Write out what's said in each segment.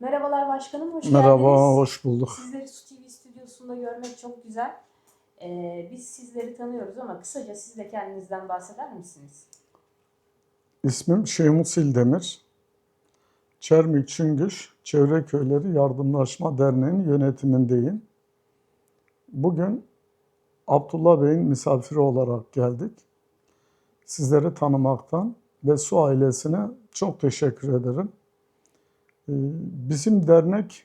Merhabalar başkanım, hoş Merhaba, geldiniz. hoş bulduk. Sizleri Su TV stüdyosunda görmek çok güzel. Ee, biz sizleri tanıyoruz ama kısaca siz de kendinizden bahseder misiniz? İsmim Şeyhmut Sildemir. Çermik Çıngış Çevre Köyleri Yardımlaşma Derneği'nin yönetimindeyim. Bugün Abdullah Bey'in misafiri olarak geldik. Sizleri tanımaktan ve su ailesine çok teşekkür ederim. Ee, Bizim dernek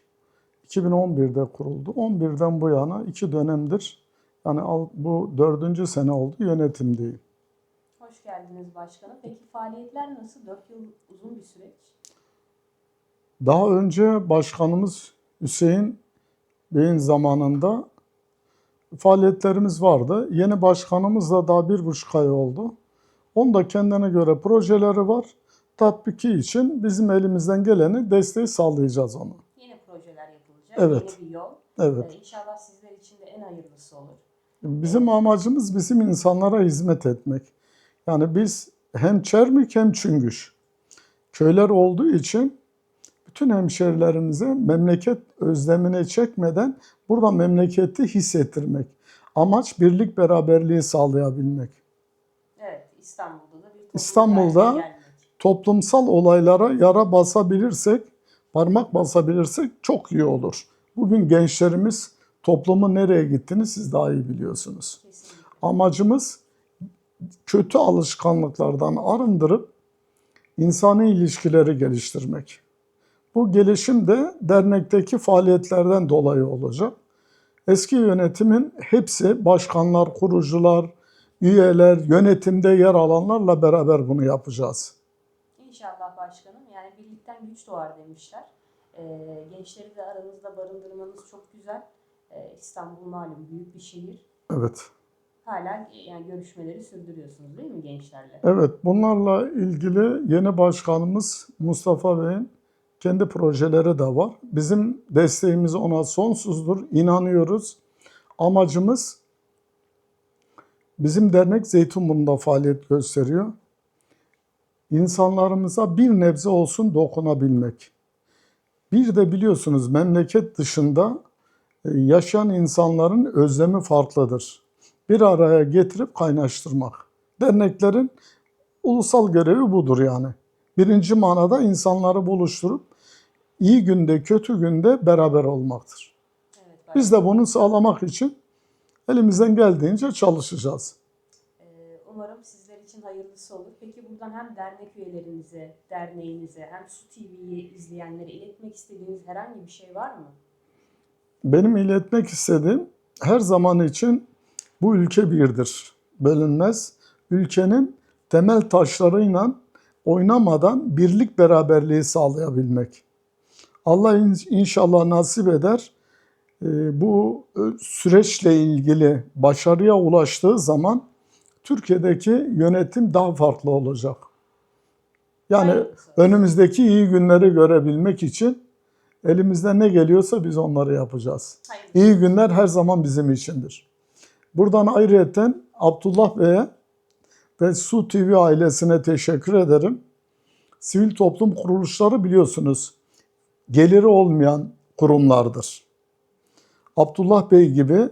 2011'de kuruldu. 11'den bu yana iki dönemdir, yani bu dördüncü sene oldu yönetimdeyim. Hoş geldiniz başkanım. Peki faaliyetler nasıl? 4 yıl uzun bir süreç. Daha önce başkanımız Hüseyin Bey'in zamanında faaliyetlerimiz vardı. Yeni başkanımız da daha bir buçuk ay oldu. Onun da kendine göre projeleri var. Tatbiki için bizim elimizden geleni desteği sağlayacağız ona. Yeni projeler yapılacak, Evet. yeni bir yol. Evet. Ee, inşallah sizler için de en hayırlısı olur. Bizim amacımız bizim insanlara hizmet etmek. Yani biz hem Çermik hem Çüngüş köyler olduğu için bütün hemşerilerimize memleket özlemine çekmeden burada memleketi hissettirmek. Amaç birlik beraberliği sağlayabilmek. Evet, İstanbul'da da bir İstanbul'da-. Toplumsal olaylara yara basabilirsek, parmak basabilirsek çok iyi olur. Bugün gençlerimiz toplumun nereye gittiğini siz daha iyi biliyorsunuz. Kesinlikle. Amacımız kötü alışkanlıklardan arındırıp insani ilişkileri geliştirmek. Bu gelişim de dernekteki faaliyetlerden dolayı olacak. Eski yönetimin hepsi başkanlar, kurucular, üyeler, yönetimde yer alanlarla beraber bunu yapacağız. Başkanım. Yani birlikten güç doğar demişler. Ee, gençleri de aranızda barındırmanız çok güzel. Ee, İstanbul malum büyük bir şehir. Evet. Hala yani görüşmeleri sürdürüyorsunuz değil mi gençlerle? Evet, bunlarla ilgili yeni başkanımız Mustafa Bey'in kendi projeleri de var. Bizim desteğimiz ona sonsuzdur, inanıyoruz. Amacımız bizim dernek Zeytinburnu'nda faaliyet gösteriyor. İnsanlarımıza bir nebze olsun dokunabilmek. Bir de biliyorsunuz memleket dışında e, yaşayan insanların özlemi farklıdır. Bir araya getirip kaynaştırmak. Derneklerin ulusal görevi budur yani. Birinci manada insanları buluşturup iyi günde kötü günde beraber olmaktır. Evet. Biz de bunu sağlamak için elimizden geldiğince çalışacağız. Ee, umarım sizler için hayırlısı olur. Peki buradan hem dernek üyelerinize, derneğinize hem Su TV'yi izleyenlere iletmek istediğiniz herhangi bir şey var mı? Benim iletmek istediğim her zaman için bu ülke birdir, bölünmez. Ülkenin temel taşlarıyla oynamadan birlik beraberliği sağlayabilmek. Allah in- inşallah nasip eder. Ee, Bu e, süreçle ilgili başarıya ulaştığı zaman Türkiye'deki yönetim daha farklı olacak. Yani Hayırlısı. önümüzdeki iyi günleri görebilmek için elimizden ne geliyorsa biz onları yapacağız. Hayırlısı. İyi günler her zaman bizim içindir. Buradan ayrıyeten Abdullah Bey'e ve Su TV ailesine teşekkür ederim. Sivil toplum kuruluşları biliyorsunuz geliri olmayan kurumlardır. Abdullah Bey gibi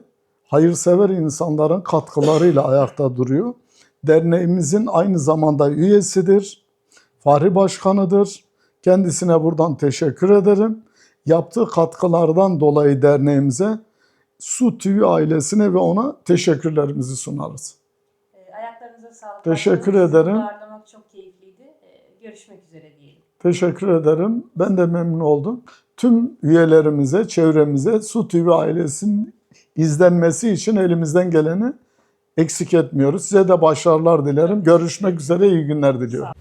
hayırsever insanların katkılarıyla ayakta duruyor. Derneğimizin aynı zamanda üyesidir, Fahri Başkanıdır. Kendisine buradan teşekkür ederim. Yaptığı katkılardan dolayı derneğimize Su TV ailesine ve ona teşekkürlerimizi sunarız. Ee, ayaklarınıza sağlık. Teşekkür ederim. ağırlamak çok keyifliydi. Ee, görüşmek üzere diyelim. Teşekkür ederim. Ben de memnun oldum. Tüm üyelerimize, çevremize Su TV ailesinin izlenmesi için elimizden geleni eksik etmiyoruz. Size de başarılar dilerim. Görüşmek üzere, iyi günler diliyorum.